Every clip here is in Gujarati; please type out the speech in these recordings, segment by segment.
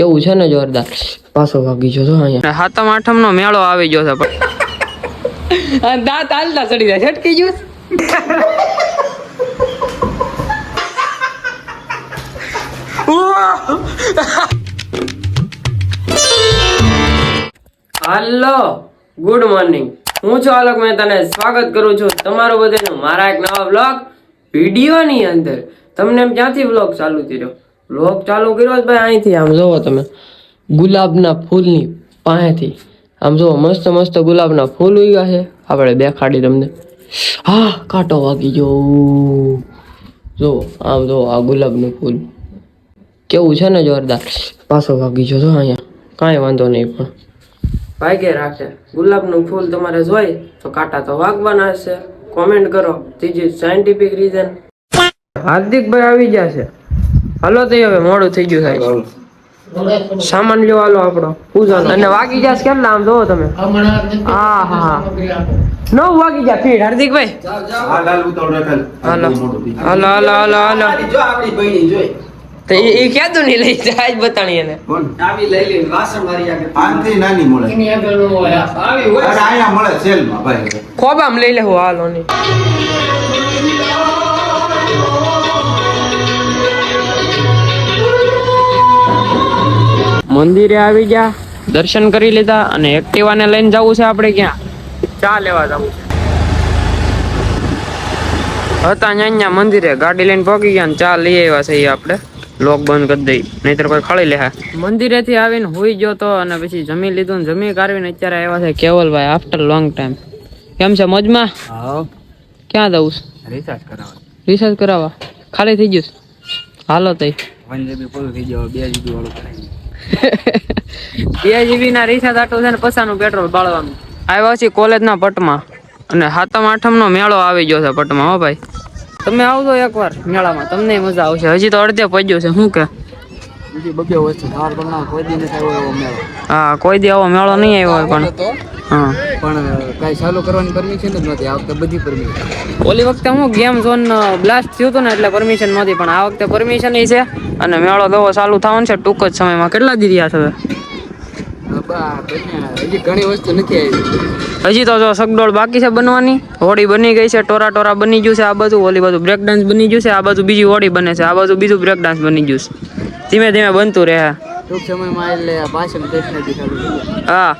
કેવું છે ને જોરદાર? પાછો વાગી ગયો તો અહીંયા. સાતમ આઠમ નો મેળો આવી ગયો છે પણ. દાંત હાલતા ચડી જાય છટકી ગયું હાલો ગુડ મોર્નિંગ. હું છું આલોક તને સ્વાગત કરું છું તમારું બધાનું. મારા એક નવા બ્લોગ વિડીયોની અંદર. તમને એમ ક્યાંથી બ્લોગ ચાલુ કર્યો? બ્લોગ ચાલુ કર્યો ભાઈ, અહીંથી. આમ જોવો તમે, ગુલાબના ફૂલની પાસેથી. આમ જોવો, મસ્ત મસ્ત ગુલાબના ફૂલ ઉગ્યા છે. આપણે દેખાડી તમને. હા, કાંટો વાગી ગયો. જો આમ જો આ ગુલાબનું ફૂલ. કેવું છે ને જોરદાર? પાછો વાગી ગયો તો અહીંયા. કાંઈ વાંધો નહીં પણ. ભાગ્ય રાખે. ગુલાબનું ફૂલ તમારે જોઈ તો કાંટા તો વાગવાના છે કોમેન્ટ કરો. ત્રીજી સાયન્ટિફિક રીઝન હાર્દિકભાઈ આવી ગયા છે. હાલો તો હવે મોડું થઈ ગયું થાય. સામાન લ્યો હાલો આપણો પૂજાનો અને વાગી ગયા કેટલા આમ જોવો તમે? હા હા. નવ વાગી ગયા ફીટ હાર્દિકભાઈ. હાલો હાલો હાલો હાલો. હાલો તો એ એ ક્યાં નહીં લઈ જાય? જ બતાણી એને. આનથી નાની મળે. અને અહીંયા મળે સેલમાં ભાઈ. ખોબામ લઈ લેવું હાલો ની મંદિરે આવી ગયા. દર્શન કરી લીધા અને એક્ટિવાને લઈને જવું છે આપણે ક્યાં? ચા લેવા જવું છે. હતા અહીંયા મંદિરે ગાડી લઈને પહોંચી ગયા ને ચા લઈ આવ્યા છે આપણે. લોક બંધ કરી દઈ. નહીતર કોઈ ખળી લે મંદિરેથી આવીને હોઈ ગયો તો અને પછી જમી લીધું ને જમી કાઢવીને અત્યારે આવ્યા છે કેવલભાઈ આફ્ટર લોંગ ટાઈમ કેમ છે મજમાં? ક્યાં જવું છે? રિચાર્જ કરાવવા. રિસર્ચ કરાવવા? ખાલી થઈ ગયું હાલો તઈ. વન જીબી પૂરું થઈ ગયો બે જીબી વાળું કરાવી બે જીબી ના રિચાર્જ આટલું છે ને પચાસનું પેટ્રોલ બાળવાનું. આવ્યા છીએ કોલેજના પટમાં. અને સાતમ આઠમ નો મેળો આવી ગયો છે પટમાં હો ભાઈ. તમે આવજો એકવાર મેળામાં તમને મજા આવશે. હજી તો અડધે પડ્યો છે શું કે? બીજી બબ્બે વસ્તુ કોઈ દી નથી આવ્યો મેળો. હા કોઈ દી આવો મેળો નહીં આવ્યો હોય પણ. પણ કાંઈ ચાલુ કરવાની પરમિશન જ નહોતી. આ વખતે બધી પરમિશન ઓલી વખતે હું ગેમ ઝોન બ્લાસ્ટ થયું હતું ને એટલે પરમિશન નહોતી. પણ આ વખતે પરમિશન એ છે અને મેળો દવો ચાલુ થવાનો છે ટૂંક જ સમયમાં. કેટલા દી રહ્યા છે હજી ઘણી વસ્તુ નથી આવી. હજી તો જો સગડોળ બાકી છે બનવાની. હોડી બની ગઈ છે ટોરા ટોરા બની ગયું છે આ બાજુ ઓલી બાજુ બ્રેક ડાન્સ બની ગયું છે આ બાજુ બીજી હોડી બને છે આ બાજુ બીજું બ્રેક ડાન્સ બની ગયું છે. ધીમે ધીમે બનતું રહે. ટૂંક સમયમાં એટલે નથી જાય. હા.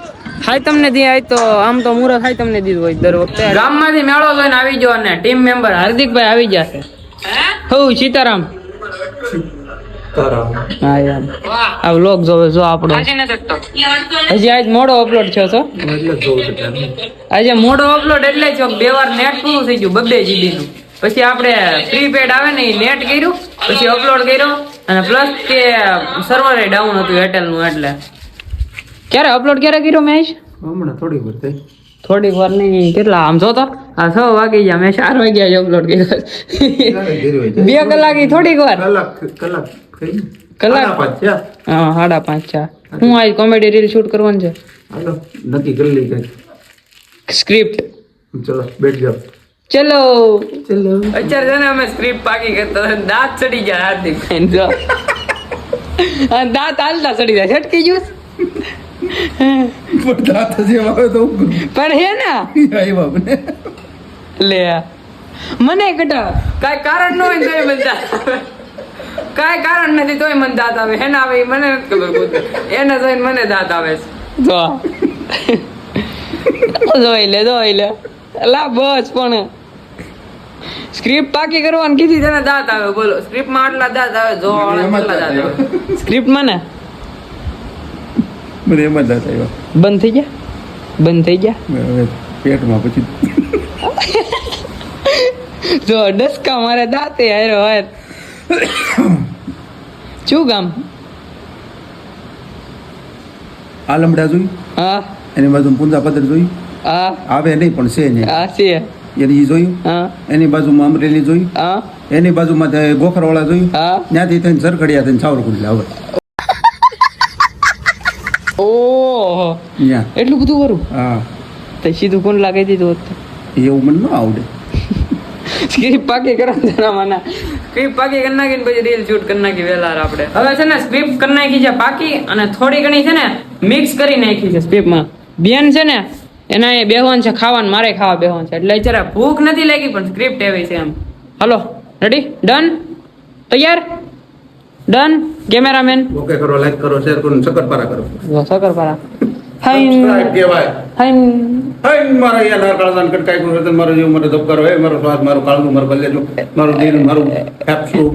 હાય તમને દી આય તો આમ તો મુરત હાય તમને દીધું હોય દર વખતે. ગામમાંથી મેળો જોઈને આવી જો અને ટીમ મેમ્બર હાર્દિકભાઈ આવી જશે. છે હઉ સીતારામ. હા યાર આ વ્લોગ જોવે જો આપણો. હજી આજ મોડો અપલોડ થયો તો આજે મોડો અપલોડ એટલે જ બે વાર નેટ પૂરું થઈ ગયું બબ્બે જીબી નું. પછી આપણે પ્રીપેડ આવે ને એ નેટ કર્યું પછી અપલોડ કર્યો અને પ્લસ કે સર્વર ડાઉન હતું એરટેલનું એટલે. ક્યારે અપલોડ ક્યારે કર્યો મેચ હમણાં થોડી વાર થઈ. થોડીક વાર નહીં કેટલા આમ જો તો આ છ વાગી ગયા મેં ચાર વાગ્યા અપલોડ કર્યો. બે કલાક થોડીક વાર? કલાક કલાક. હા સાડા પાંચ ચાર હું. આજ કોમેડી રીલ શૂટ કરવાનું છે? હાલો નક્કી કરી લઈ કઈ. સ્ક્રિપ્ટ ચલો બેઠ જાઓ. ચલો. ચલો. અત્યારે છે ને અમે સ્ક્રિપ્ટ પાકી કરતા દાંત ચડી ગયા હાર્દિક દાંત હાલતા ચડી જાય. છટકી ગયું દાંત જેવા આવે તો પણ હે ને? આવ્યા બાપને લે. મને કટા કાઈ કારણ ન હોય તોય મને દાંત કાઈ કારણ નથી તોય મને દાંત આવે. એને આવે મને નથી ખબર એને જોઈને મને દાંત આવે છે. જો. જોઈ લે જોઈ લે. લા બસ પણ. સ્ક્રિપ્ટ પાકી કરવાની કીધી તને દાંત આવે બોલો. સ્ક્રિપ્ટમાં આટલા દાંત આવે જો જ દાંત દાંત આવે. સ્ક્રિપ્ટમાં ને? એમ જ દાંત બંધ થઈ ગયા? બંધ થઈ ગયા? હવે પેટમાં પછી જો ડસકા મારે દાંતે હારો હાર શું ગામ? આલમડા જોઈ? હા. એની બાજુ પૂંજા પદર જોઈ? હા. આવે નહીં પણ છે નહીં હા છે. એની એ જોયું? હા. એની બાજુમાં અમરેલી જોઈ હા. એની બાજુમાં ગોખરવાળા જોયું? હા. ત્યાંથી થઈને સરખડિયા થઈને સાવરકુંડલા હવે. ઓહો. એટલું બધું કરું હા. તો સીધું કોણ લાગી દીધું હોત એવું મને ન આવડે. સ્ક્રિપ્ટ પાકી કરો જરા સ્ક્રિપ્ટ પાકી કરી નાખી ને પછી રીલ શૂટ કરી નાખી વેલા આપણે. હવે છે ને સ્ક્રિપ્ટ કરી નાખી છે પાકી અને થોડી ઘણી છે ને મિક્સ કરી નાખી છે સ્ક્રિપ્ટમાં. બેન છે ને એના એ બેહવાન છે ખાવાનું મારે ખાવા બેહવાન છે. એટલે જરા ભૂખ નથી લાગી પણ સ્ક્રિપ્ટ એવી છે એમ. હલો રેડી ડન તૈયાર? ડન કેમેરામેન ઓકે કરો લાઈક કરો શેર કરો સકરપારા કરો. સકરપારા હાઈન કહેવાય. હાઈન હઈ મારા નાર કાળાદાન કટકાઈ કરું રતન મારો જીવ મારો ધબકારો હે મારો સ્વાદ મારો કાળનું મારું કલેજું મારું દિલ મારું ફેફસું.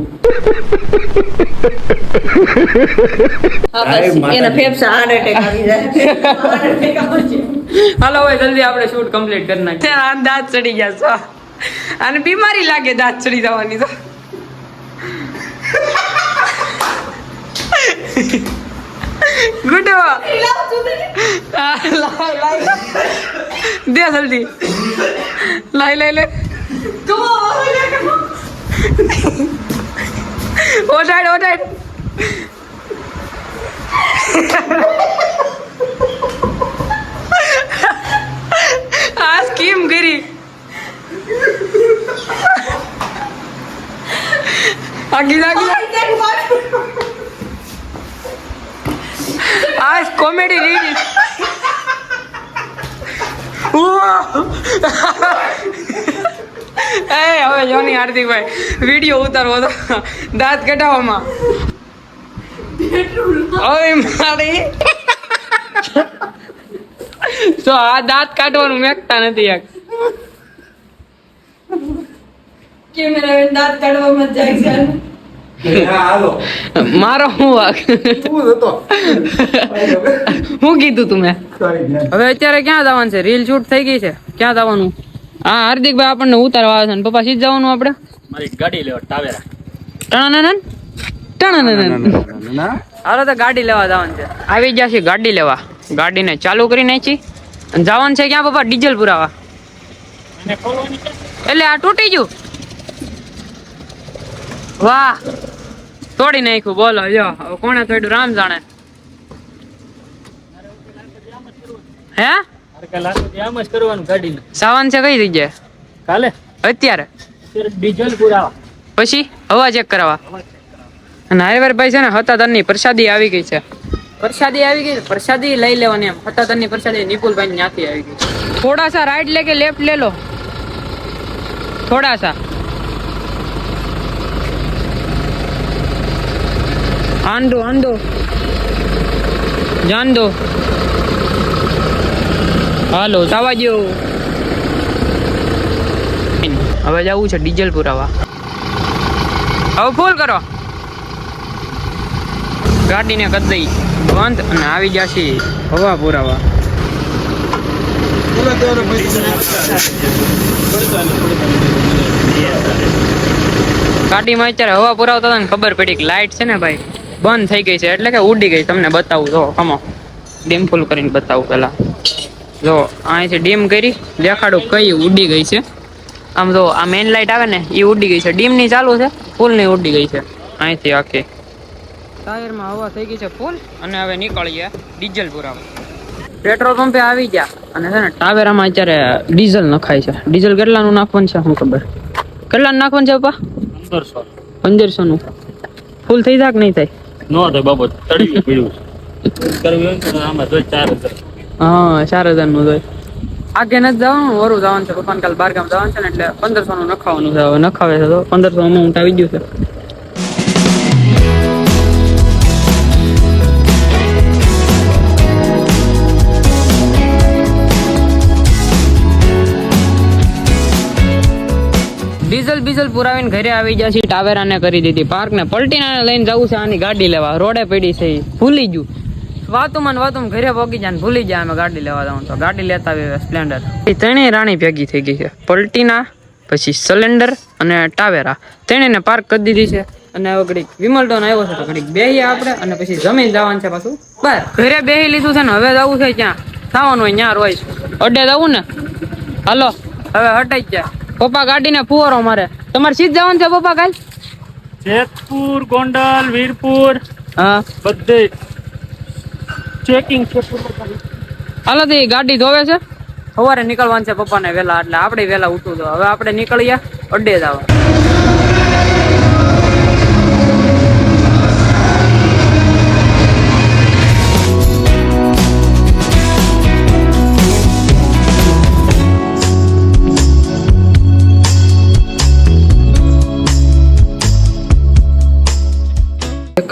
હાય એના ફેફસા હાર્ટ એટેક આવી જાય. હાર્ટ એટેક આવી જાય. હાલો હવે જલ્દી આપણે શૂટ કમ્પ્લીટ કરી નાખીએ. આ દાંત ચડી ગયા છો. અને બીમારી લાગે દાંત ચડી જવાની તો. ગુડો દે જલ્દી લાઈ લઈ લે ઓટાડ ઓટાડ આ સ્કીમ કરી? આગી આગી આ કોમેડી રીલ. એ, હવે જોની હાર્દિકભાઈ, વીડિયો ઉતારવો તો દાંત કઢાવવામાં. હવે મારી. તો આ દાંત કાઢવાનું મેકતા નથી યાર કેમેરામેન દાંત કાઢવામાં જાય છે. મારો હું વાક? તું હું કીધું તું મેં? હવે અત્યારે ક્યાં જવાનું છે? રીલ શૂટ થઈ ગઈ છે. ક્યાં જવાનું? હા હાર્દિકભાઈ આપણને ઉતારવા આવે છે ને પપ્પા સીધ જવાનું આપણે? મારી ગાડી લેવા ટાવેરા. ટણાનન ટણાનન હાલો તો ગાડી લેવા જવાનું છે. આવી ગયા છે ગાડી લેવા. ગાડીને ચાલુ કરી નાખી. અને જવાનું છે ક્યાં પપ્પા? ડીઝલ પુરાવા. એને ખોલવાની છે. એટલે આ તૂટી ગયું. વાહ. તોડી નાખ્યું બોલો જો કોણે તોડ્યું રામ જાણે. હે? સાવન છે કઈ જગ્યાએ? કાલે? અત્યારે? ડીઝલ પુરાવા પછી? હવા ચેક કરાવવા. અને હાઈવેર ભાઈ છે ને હતાતરની પ્રસાદી આવી ગઈ છે. પ્રસાદી આવી ગઈ પ્રસાદી લઈ લેવાની એમ. હતા ની પ્રસાદી નિપુલભાઈ ત્યાંથી આવી ગઈ થોડા સા રાઈટ લે કે લેફ્ટ લે લો. થોડા સા આંદો દો જાન દો હાલો સાવા જો હવે જવું છે ડીઝલ પુરાવા. હવે ફૂલ કરો. ગાડીને કરી દઈ. બંધ અને આવી જશે હવા પુરાવા. ગાડીમાં અત્યારે હવા પુરાવતા હતા ને ખબર પડી કે લાઈટ છે ને ભાઈ? બંધ થઈ ગઈ છે. એટલે કે ઉડી ગઈ. તમને બતાવું. જો કમો ડીમ ફૂલ કરીને બતાવું પેલા જો અહીંથી ડીમ કરી દેખાડું કઈ ઉડી ગઈ છે. આમ જો આ મેઇન લાઇટ આવે ને એ ઉડી ગઈ છે. ડીમની ચાલુ છે ફૂલની ઉડી ગઈ છે. અહીંથી આખી. ટાયરમાં હવા થઈ ગઈ છે ફૂલ. અને હવે નીકળીએ ડીઝલ પુરાવા પેટ્રોલ પંપે આવી ગયા. અને છે ને ટાવેરામાં અત્યારે ડીઝલ નખાય છે. ડીઝલ કેટલાનું નાખવાનું છે શું ખબર? કેટલાનું નાખવાનું છે પપ્પા? પંદરસો. પંદરસો નું ફૂલ થઈ જાય કે નહીં થાય? નો થાય બાબત. તળવી પડ્યું છે કરવી હોય ને તો આમાં જોઈ ચાર હજાર. હા, ચાર હજારનું જોઈએ આગે નથી જવાનું, વરું જવાનું છે પપ્પાને કાલ બાર ગામ જવાનું છે ને એટલે પંદરસો નું નખાવાનું છે, હવે નખાવે છે તો પંદરસો નું આવી ગયું છે. ડીઝલ બીઝલ પુરાવીને ઘરે આવી જશે ટાવેરા ટાવેરાને કરી દીધી. પાર્ક ને પલટીને લઈને જવું છે, આની ગાડી લેવા. રોડે પડી છે ભૂલી ગયું. વાતુમાં ને વાતુમાં ઘરે પોગી જાય ભૂલી જાય અમે ગાડી લેવા જવાનું તો. ગાડી લેતા આવી સ્પ્લેન્ડર. એ ત્રણેય રાણી ભેગી થઈ ગઈ છે. પલટીના, પછી સિલેન્ડર અને ટાવેરા. ત્રણેયને પાર્ક કરી દીધી છે. અને હવે ઘડીક વિમલટોન આવ્યો છે તો ઘડીક બેહી આપણે અને પછી જમીન જવાનું છે પાછું. બસ. ઘરે બેહી લીધું છે ને હવે જવું છે ક્યાં થવાનું હોય ત્યાં રોય અડે જવું ને? હાલો. હવે હટાઈ જાય. પપ્પા ગાડીને ફુવારો મારે. તમારે સીધ જવાનું છે પપ્પા કાલ? જેતપુર ગોંડલ વીરપુર હા. બધે. ચેકિંગ હાલો તો એ ગાડી ધોવે છે? સવારે નીકળવાનું છે પપ્પાને વહેલા એટલે આપણે વહેલા ઉઠવું તો હવે આપણે નીકળીએ અડ્ડે જ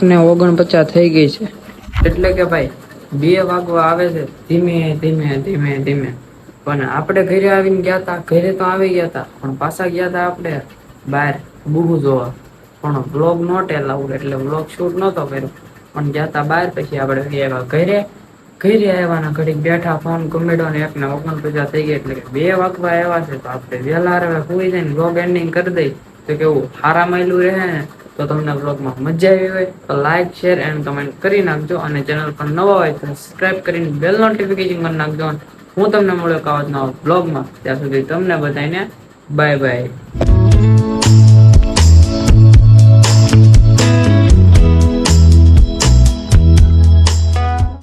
ને ઓગણપચાસ થઈ ગઈ છે. એટલે કે ભાઈ, બે વાગવા આવે છે, ધીમે ધીમે ધીમે ધીમે. પણ આપણે ઘરે આવીને ગયા હતા ઘરે તો આવી ગયા હતા પણ પાછા ગયા હતા આપણે બહાર બુહુ જોવા. પણ બ્લોગ નોટ એલાઉડ એટલે વ્લોગ શૂટ નહોતો કર્યો. પણ ગયા હતા બહાર, પછી આપણે આવ્યા. ઘરે ઘરે આવ્યાના ઘડીક બેઠા ફોન કમેડો ને એક ને ઓગણપચાસ થઈ ગયા, એટલે બે વાગવા આવ્યા છે, તો આપણે વહેલા હવે સુઈ જઈને બ્લોગ એન્ડિંગ કરી દઈ. તો કેવું હારા માયલું રહે ને. તો તમને બ્લોગમાં મજા આવી હોય તો લાઇક શેર એન્ડ કમેન્ટ કરી નાખજો અને ચેનલ પર નવા હોય તો સબસ્ક્રાઇબ કરીને બેલ નોટિફિકેશન કરી નાખજો. હું તમને મળ્યો કાવત નવા બ્લોગમાં ત્યાં સુધી તમને બધાને બાય બાય